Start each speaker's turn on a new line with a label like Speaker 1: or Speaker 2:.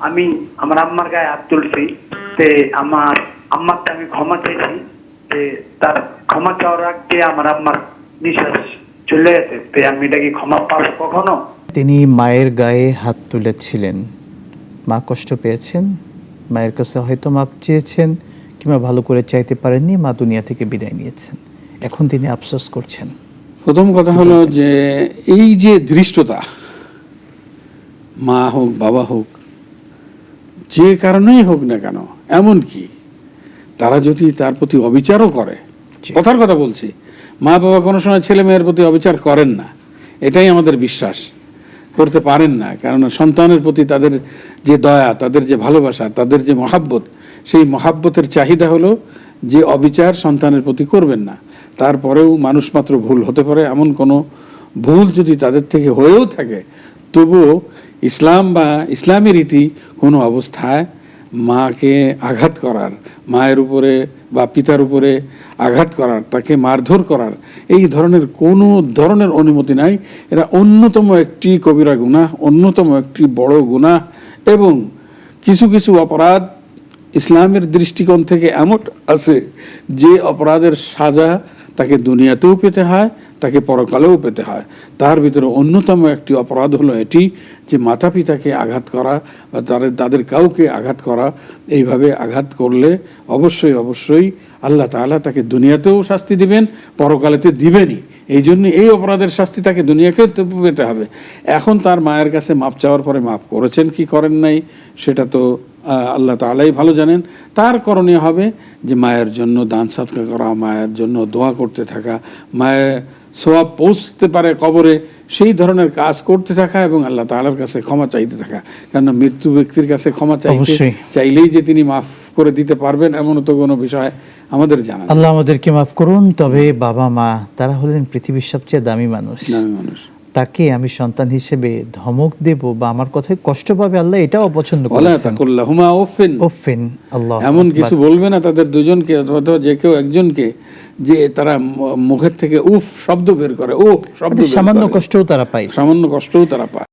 Speaker 1: আমি আমার আম্মার গায়ে হাত তুলছি তে আমার আম্মাকে আমি ক্ষমা চেয়েছি যে তার ক্ষমা চাওয়ার আগে আমার আম্মার নিঃশ্বাস চলে গেছে। তে আমি এটা কি ক্ষমা পাবো কখনো?
Speaker 2: তিনি মায়ের গায়ে হাত তুলেছিলেন। মা কষ্ট পেয়েছেন। মায়ের কাছে হয়তো মাপ চেয়েছেন কিংবা ভালো করে চাইতে পারেননি মা দুনিয়া থেকে বিদায় নিয়েছেন। এখন তিনি আফসোস করছেন।
Speaker 3: প্রথম কথা হলো যে এই যে ধৃষ্টতা মা হোক বাবা হোক যে কারণেই হোক না কেন এমন কি? তারা যদি তার প্রতি অবিচারও করে কথার কথা বলছি মা বাবা কোনো সময় ছেলে মেয়ের প্রতি অবিচার করেন না এটাই আমাদের বিশ্বাস করতে পারেন না কেননা সন্তানের প্রতি তাদের যে দয়া তাদের যে ভালোবাসা তাদের যে মহাব্বত সেই মহাব্বতের চাহিদা হলো যে অবিচার সন্তানের প্রতি করবেন না তারপরেও মানুষ মাত্র ভুল হতে পারে এমন কোনো ভুল যদি তাদের থেকে হয়েও থাকে তবুও ইসলাম বা ইসলামী রীতি কোনো অবস্থায় মাকে আঘাত করার, মায়ের উপরে বা পিতার উপরে আঘাত করার, তাকে মারধর করার, এই ধরনের কোনো ধরনের অনুমতি নাই। এরা অন্যতম একটি কবিরা গুনাহ, অন্যতম একটি বড় গুনাহ এবং কিছু কিছু অপরাধ ইসলামের দৃষ্টিকোণ থেকে এমন আছে যে অপরাধের সাজা তাকে দুনিয়াতেও পেতে হয় তাকে পরকালেও পেতে হয়। তার ভিতরে অন্যতম একটি অপরাধ হলো এটি যে মাতা পিতাকে আঘাত করা বা তাদের তাদের কাউকে আঘাত করা। এইভাবে আঘাত করলে অবশ্যই অবশ্যই আল্লাহ তাআলা তাকে দুনিয়াতেও শাস্তি দিবেন, পরকালেতে দিবেনই। এই জন্য এই অপরাধের শাস্তি তাকে দুনিয়াকে পেতে হবে। এখন তার মায়ের কাছে মাপ চাওয়ার পরে মাপ করেছেন, কি করেন নাই, সেটা তো আল্লাহ তালাই ভালো জানেন। তার করণীয় হবে যে মায়ের জন্য দান সৎকা করা মায়ের জন্য দোয়া করতে থাকা মায়ের সোয়াব পৌঁছতে পারে কবরে সেই ধরনের কাজ করতে থাকা এবং আল্লাহ তাআলার কাছে ক্ষমা চাইতে থাকা। কেননা মৃত্যু ব্যক্তির কাছে ক্ষমা চাইতে। চাইলেই যে তিনি মাফ করে দিতে পারবেন এমন তো কোনো বিষয় আমাদের জানা
Speaker 2: আল্লাহ আমাদেরকে মাফ করুন তবে বাবা মা তারা হলেন পৃথিবীর সবচেয়ে দামি মানুষ।
Speaker 3: নামী মানুষ।
Speaker 2: তাকে আমি সন্তান হিসেবে ধমক দেব বা আমার কথায় কষ্ট পাবে আল্লাহ এটাও অপছন্দ আল্লাহ
Speaker 3: এমন কিছু বলবে না তাদের দুজনকে অথবা যে কেউ একজনকে যে তারা মুখের থেকে উফ শব্দ বের করে ও শব্দ
Speaker 2: সামান্য কষ্টও তারা পায়।
Speaker 3: সামান্য কষ্টও তারা পায়।